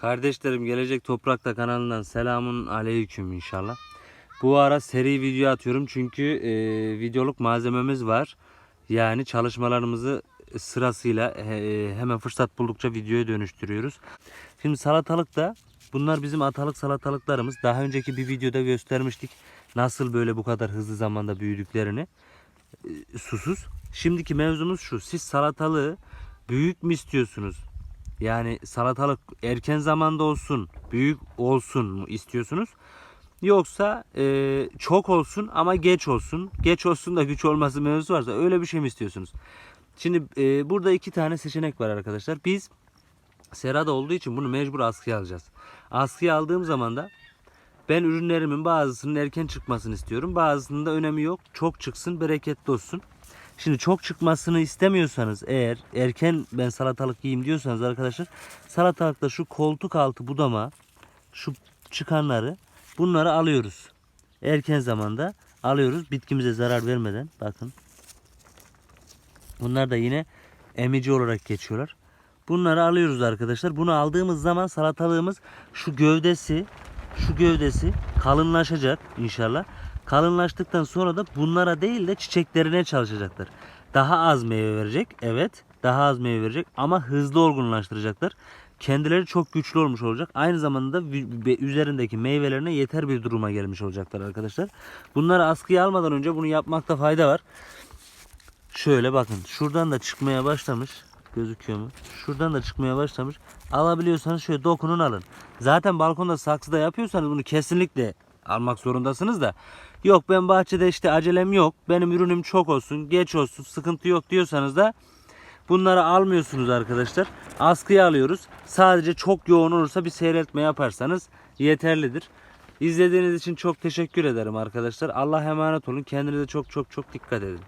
Kardeşlerim Gelecek Toprakta kanalından selamun aleyküm inşallah. Bu ara seri video atıyorum çünkü e, videoluk malzememiz var. Yani çalışmalarımızı sırasıyla e, hemen fırsat buldukça videoya dönüştürüyoruz. Şimdi salatalık da bunlar bizim atalık salatalıklarımız. Daha önceki bir videoda göstermiştik nasıl böyle bu kadar hızlı zamanda büyüdüklerini. E, susuz. Şimdiki mevzumuz şu. Siz salatalığı büyük mü istiyorsunuz? Yani salatalık erken zamanda olsun, büyük olsun mu istiyorsunuz? Yoksa e, çok olsun ama geç olsun. Geç olsun da güç olması mevzusu varsa öyle bir şey mi istiyorsunuz? Şimdi e, burada iki tane seçenek var arkadaşlar. Biz serada olduğu için bunu mecbur askıya alacağız. Askıya aldığım zaman da ben ürünlerimin bazısının erken çıkmasını istiyorum. Bazısının da önemi yok. Çok çıksın, bereketli olsun. Şimdi çok çıkmasını istemiyorsanız eğer erken ben salatalık yiyeyim diyorsanız arkadaşlar salatalıkta şu koltuk altı budama şu çıkanları bunları alıyoruz. Erken zamanda alıyoruz bitkimize zarar vermeden bakın. Bunlar da yine emici olarak geçiyorlar. Bunları alıyoruz arkadaşlar. Bunu aldığımız zaman salatalığımız şu gövdesi şu gövdesi kalınlaşacak inşallah. Kalınlaştıktan sonra da bunlara değil de çiçeklerine çalışacaklar. Daha az meyve verecek. Evet. Daha az meyve verecek ama hızlı olgunlaştıracaklar. Kendileri çok güçlü olmuş olacak. Aynı zamanda üzerindeki meyvelerine yeter bir duruma gelmiş olacaklar arkadaşlar. Bunları askıya almadan önce bunu yapmakta fayda var. Şöyle bakın. Şuradan da çıkmaya başlamış. Gözüküyor mu? Şuradan da çıkmaya başlamış. Alabiliyorsanız şöyle dokunun alın. Zaten balkonda saksıda yapıyorsanız bunu kesinlikle almak zorundasınız da. Yok ben bahçede işte acelem yok. Benim ürünüm çok olsun, geç olsun, sıkıntı yok diyorsanız da bunları almıyorsunuz arkadaşlar. Askıya alıyoruz. Sadece çok yoğun olursa bir seyretme yaparsanız yeterlidir. İzlediğiniz için çok teşekkür ederim arkadaşlar. Allah emanet olun. Kendinize çok çok çok dikkat edin.